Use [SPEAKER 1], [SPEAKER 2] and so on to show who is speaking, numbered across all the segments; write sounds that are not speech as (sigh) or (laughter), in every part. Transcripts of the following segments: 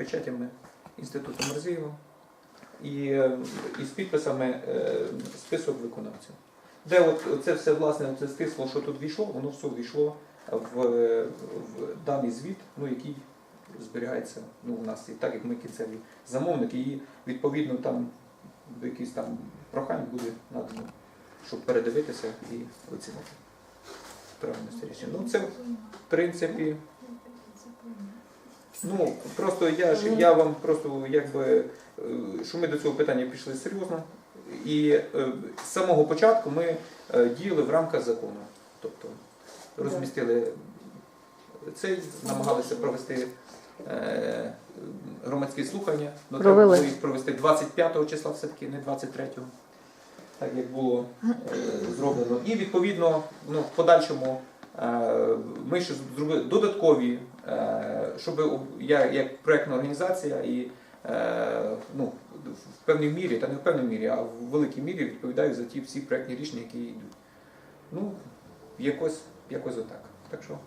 [SPEAKER 1] печатями Інституту Мерзієва і, і з підписами е, список виконавців. Де от це все власне це стисло, що тут війшло, воно все війшло в, в даний звіт, ну, який зберігається ну, у нас і так, як ми кінцеві замовники, і відповідно там якихось там прохань буде надано, щоб передивитися і оцінити правильність рішення. Ну це в принципі. Ну просто я ж я вам просто якби е, що ми до цього питання пішли серйозно. І е, з самого початку ми е, діяли в рамках закону. Тобто розмістили цей, намагалися провести громадські слухання. Ну, треба було їх провести 25 числа все-таки, не 23-го, так як було е, зроблено. І відповідно ну, в подальшому е, ми ще зробили додаткові, щоб я як проєктна організація і е, ну, в певній мірі, та не в певній мірі, а в великій мірі відповідаю за ті всі проєктні рішення, які йдуть. Ну, якось, якось отак. Так що,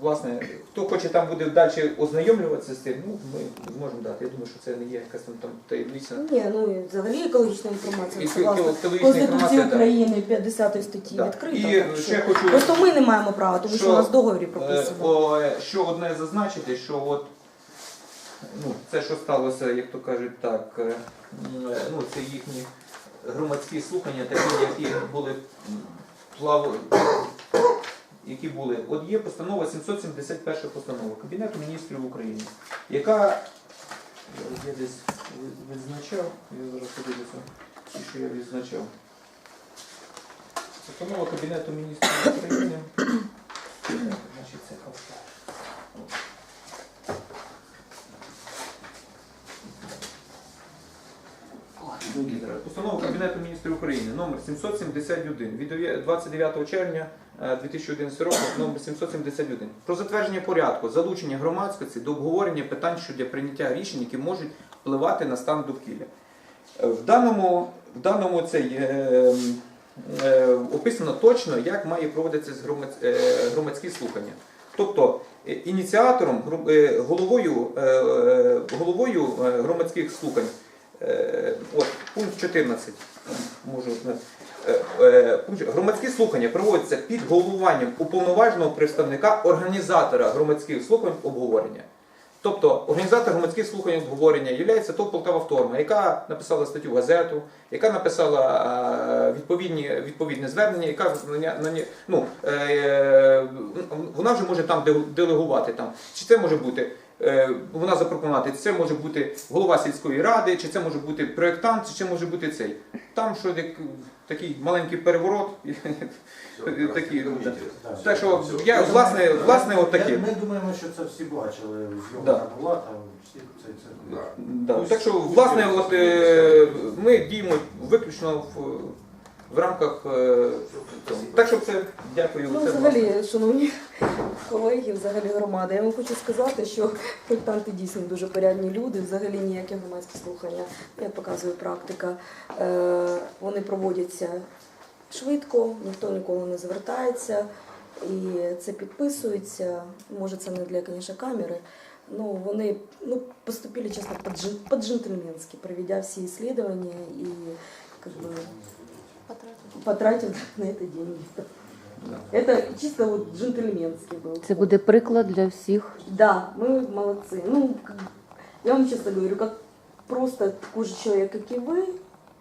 [SPEAKER 1] власне, хто хоче там буде далі ознайомлюватися з цим, ну, ми зможемо дати. Я думаю, що це не є якась там, там таємниця.
[SPEAKER 2] Ні, ну і взагалі екологічна інформація
[SPEAKER 1] І
[SPEAKER 2] согласно
[SPEAKER 1] екологічна
[SPEAKER 2] Конституції
[SPEAKER 1] інформація.
[SPEAKER 2] України 50 статті
[SPEAKER 1] Да.
[SPEAKER 2] відкрита.
[SPEAKER 1] І
[SPEAKER 2] так
[SPEAKER 1] ще
[SPEAKER 2] що-
[SPEAKER 1] хочу
[SPEAKER 2] Просто ми не маємо права, тому що,
[SPEAKER 1] що,
[SPEAKER 2] у нас в договорі
[SPEAKER 1] Е,
[SPEAKER 2] прописано.
[SPEAKER 1] е, Що одне зазначити, що от ну, це, що сталося, як то кажуть, так, е, м, е, ну, це їхні громадські слухання, такі, які були м, плав... які були. От є постанова 771 постанова Кабінету міністрів України, яка я десь відзначав, я зараз подивлюся, що я відзначав. Постанова Кабінету міністрів України. Значить, це авто. Постанова Кабінету міністрів України номер 771 від 29 червня е, 2011 року номер 771 про затвердження порядку залучення громадськості до обговорення питань щодо прийняття рішень, які можуть впливати на стан довкілля. Е, В даному, в даному цей, е, е, описано точно, як має проводитися е, громадські слухання. Тобто е, ініціатором, е, головою, е, е, головою е, громадських слухань, е, от пункт 14, можу, е, е, громадські слухання проводяться під головуванням уповноваженого представника організатора громадських слухань обговорення. Тобто організатор громадських слухань обговорення є ТОВ Полтава Вторма, яка написала статтю в газету, яка написала е, відповідні, відповідне звернення, яка на ну, е, вона вже може там де- делегувати. Там. Чи це може бути, е, вона запропонувати, це може бути голова сільської ради, чи це може бути проєктант, чи це може бути цей. Там що як, такий маленький переворот. такі. Так що я власне, власне от таке.
[SPEAKER 3] Ми думаємо, що це всі бачили. Зйомка була, там всі це, це.
[SPEAKER 1] Так що, власне, от, е, ми діємо виключно в, в рамках. Е, цього. так що це дякую.
[SPEAKER 2] Ну,
[SPEAKER 1] це,
[SPEAKER 2] взагалі, шановні колеги, взагалі громада, я вам хочу сказати, що проєктанти дійсно дуже порядні люди, взагалі ніякі громадські слухання, як показує практика, е, вони проводяться швидко, ніхто ніколи не звертається, і це підписується. Може, це не для, звісно, камери. Ну, вони ну, поступили чесно по-джен- по-джентльменски, проведя всі исследования и как потратив (laughs) на это деньги. Это чисто вот джентльменский был.
[SPEAKER 4] Це буде приклад для всіх.
[SPEAKER 2] Да, мы молодцы. Ну, как- я вам честно говорю, как просто такой же человек, как и вы,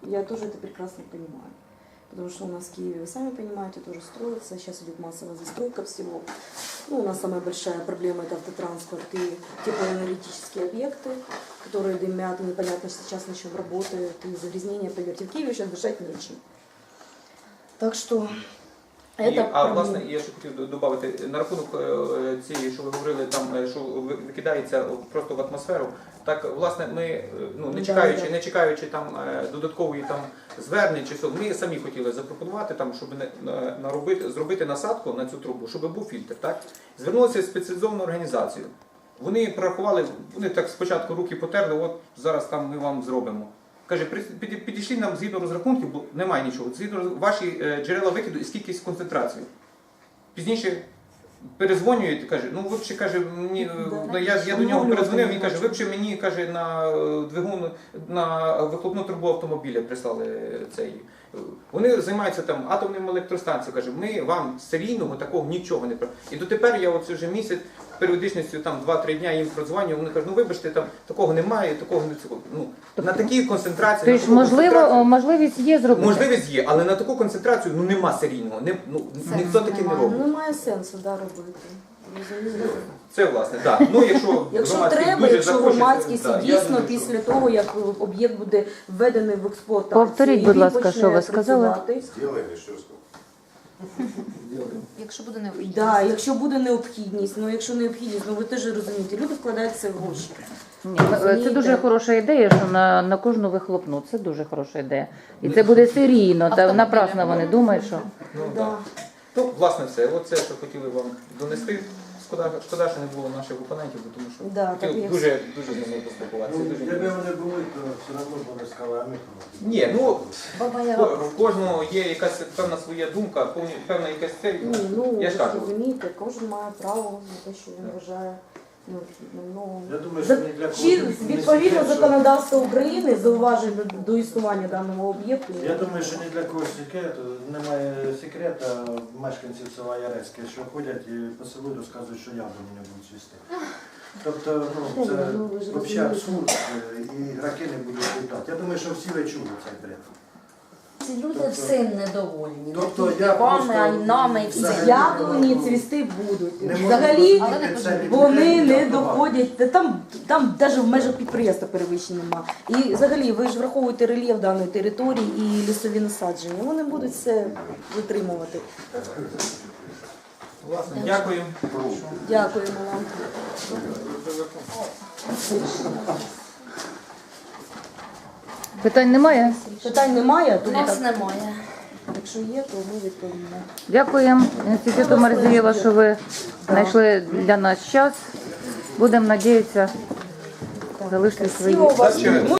[SPEAKER 2] я тоже это прекрасно понимаю. Потому что у нас в Киеве, вы сами понимаете, тоже строится. Сейчас идет массовая застройка всего. Ну, у нас самая большая проблема это автотранспорт и теплоэнергетические объекты, которые дымят, и непонятно сейчас на чем работают, и загрязнение, поверьте, в Киеве сейчас дышать нечем. Так что
[SPEAKER 1] І, а власне, я ще хотів додати на рахунок е, цієї, що ви говорили, там е, що викидається просто в атмосферу. Так, власне, ми е, ну не чекаючи, не чекаючи там додаткової там звернень чи що, ми самі хотіли запропонувати там, щоб не наробити зробити насадку на цю трубу, щоб був фільтр. Так звернулися в спеціалізовану організацію. Вони прорахували, вони так спочатку руки потерли, от зараз там ми вам зробимо. Каже, підійшли нам згідно розрахунків, бо немає нічого. Згідно ваші е, джерела викиду і скільки концентрацію. Пізніше перезвонюють і каже, ну ви каже, мені
[SPEAKER 2] Да.
[SPEAKER 1] ну, я, я до нього перезвонив, він каже, ви б мені каже на е, двигун на вихлопну трубу автомобіля прислали цей. е, Вони займаються там атомними електростанціями. Каже, ми вам серійного такого нічого не про. І дотепер я оце вже місяць періодичністю там 2-3 дня їм прозвонюю. Вони кажуть, ну вибачте, там такого немає, такого не цього. Ну на такій концентрації. на
[SPEAKER 4] Тобто,
[SPEAKER 1] таку
[SPEAKER 4] можливо,
[SPEAKER 1] концентрацію-
[SPEAKER 4] можливість є зробити.
[SPEAKER 1] Можливість є, але на таку концентрацію ну нема серійного. Не, ну, ніхто таки не робить.
[SPEAKER 2] Ну, Немає сенсу да, робити. Розумієте?
[SPEAKER 1] Це власне, так. Ну, якщо,
[SPEAKER 2] Якщо
[SPEAKER 1] громадськість
[SPEAKER 2] треба,
[SPEAKER 1] дуже
[SPEAKER 2] якщо
[SPEAKER 1] захоче,
[SPEAKER 2] громадськість
[SPEAKER 1] да,
[SPEAKER 2] і
[SPEAKER 1] я
[SPEAKER 2] дійсно
[SPEAKER 1] думаю, що-
[SPEAKER 2] після того, як об'єкт буде введений в експлуатацію,
[SPEAKER 4] Повторіть,
[SPEAKER 2] і
[SPEAKER 4] будь
[SPEAKER 2] він
[SPEAKER 4] ласка,
[SPEAKER 2] почне
[SPEAKER 4] що ви сказали?
[SPEAKER 2] працювати,
[SPEAKER 5] Сделай или что сказал?
[SPEAKER 6] Якщо буде необхідність.
[SPEAKER 2] Да, якщо буде необхідність, ну якщо необхідність, ну ви теж розумієте, люди вкладають це в гроші.
[SPEAKER 4] Ні, ну, це дуже хороша ідея, що на, на кожну вихлопну. Це дуже хороша ідея. І це буде серійно. Та напрасно вони думають, що
[SPEAKER 1] Ну,
[SPEAKER 2] Да.
[SPEAKER 1] да. Ну, власне, все. Оце, що хотіли вам донести. Шкода, шкода, що не було наших опонентів, бо тому що
[SPEAKER 2] Да, так, як-
[SPEAKER 1] дуже, дуже з ними поспілкуватися.
[SPEAKER 3] Ну,
[SPEAKER 1] Дуже
[SPEAKER 3] якби вони були, то все одно б вони сказали, а ми проти.
[SPEAKER 1] Ні, ну
[SPEAKER 6] Баба
[SPEAKER 1] в в кожного є якась певна своя думка, повні- певна якась цель.
[SPEAKER 2] Ні, ну
[SPEAKER 1] Я ж кажу.
[SPEAKER 2] розумієте, кожен має право на те, що він вважає необхідним. Ну,
[SPEAKER 3] Я думаю, що ні для не
[SPEAKER 2] відповідно
[SPEAKER 3] секрет, що-
[SPEAKER 2] законодавства України зауважень до, до існування даного об'єкту?
[SPEAKER 3] Я думаю, що ні для кого секрету, немає секрета мешканців села Ярецьке, що ходять і по селу розказують, що яблуні не будуть цвісти. Тобто, ну, це
[SPEAKER 2] Ну, ви ж
[SPEAKER 3] взагалі
[SPEAKER 2] розумієте.
[SPEAKER 3] абсурд, е, і граки не будуть літати. Я думаю, що всі ви чули цей бред.
[SPEAKER 6] Ці люди
[SPEAKER 3] Тобто-
[SPEAKER 6] всім недовольні.
[SPEAKER 3] Тобто
[SPEAKER 6] Не тільки
[SPEAKER 3] я
[SPEAKER 6] вами,
[SPEAKER 3] просто
[SPEAKER 6] а й нами і всім.
[SPEAKER 3] взагалі-
[SPEAKER 2] Яблуні цвісти будуть.
[SPEAKER 3] Не можу
[SPEAKER 2] Взагалі
[SPEAKER 6] Але не
[SPEAKER 3] це
[SPEAKER 2] вони не доходять. Та Там, там навіть в межах підприємства перевищень нема. І взагалі ви ж враховуєте рельєф даної території і лісові насадження. Вони будуть все витримувати.
[SPEAKER 1] Власне, дякую.
[SPEAKER 2] Дякуємо вам.
[SPEAKER 4] Питань немає.
[SPEAKER 2] Питань немає,
[SPEAKER 6] У
[SPEAKER 2] тому
[SPEAKER 6] нас
[SPEAKER 2] так,
[SPEAKER 6] немає.
[SPEAKER 2] якщо є, то ми відповімо.
[SPEAKER 4] Дякуємо інституту Марзієва, що ви знайшли для нас час. Будемо надіятися залишити свої.
[SPEAKER 2] У вас.